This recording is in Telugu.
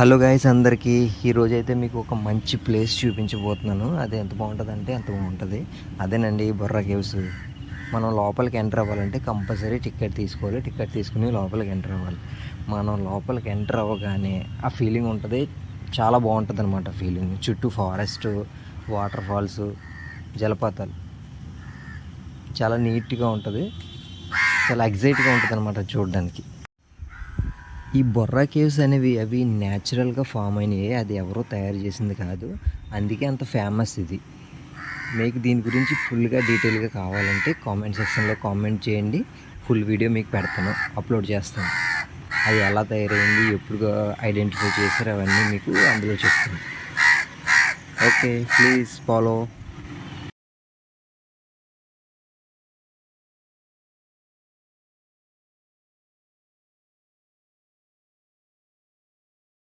హలో గాయస్ అందరికీ. ఈరోజు అయితే మీకు ఒక మంచి ప్లేస్ చూపించబోతున్నాను. అది ఎంత బాగుంటుంది అంటే అంత బాగుంటుంది. అదేనండి బొర్రా కేవ్స్. మనం లోపలికి ఎంటర్ అవ్వాలంటే కంపల్సరీ టికెట్ తీసుకోవాలి. టికెట్ తీసుకుని లోపలికి ఎంటర్ అవ్వాలి. మనం లోపలికి ఎంటర్ అవ్వగానే ఆ ఫీలింగ్ ఉంటుంది. చాలా బాగుంటుంది అనమాట ఫీలింగ్. చుట్టూ ఫారెస్ట్ వాటర్ ఫాల్స్ జలపాతాలు. చాలా నీట్గా ఉంటుంది. చాలా ఎగ్జైట్గా ఉంటుంది అనమాట చూడడానికి. ఈ బొర్రా కేవ్స్ అనేవి అవి న్యాచురల్గా ఫామ్ అయినాయి. అది ఎవరో తయారు చేసింది కాదు. అందుకే అంత ఫేమస్ ఇది. మీకు దీని గురించి ఫుల్గా డీటెయిల్గా కావాలంటే కామెంట్ సెక్షన్లో కామెంట్ చేయండి. ఫుల్ వీడియో మీకు పెడతాను. అప్లోడ్ చేస్తాను. అది ఎలా తయారైంది ఎప్పుడు ఐడెంటిఫై చేశారు అవన్నీ మీకు అందులో చెప్తాను. Okay please follow.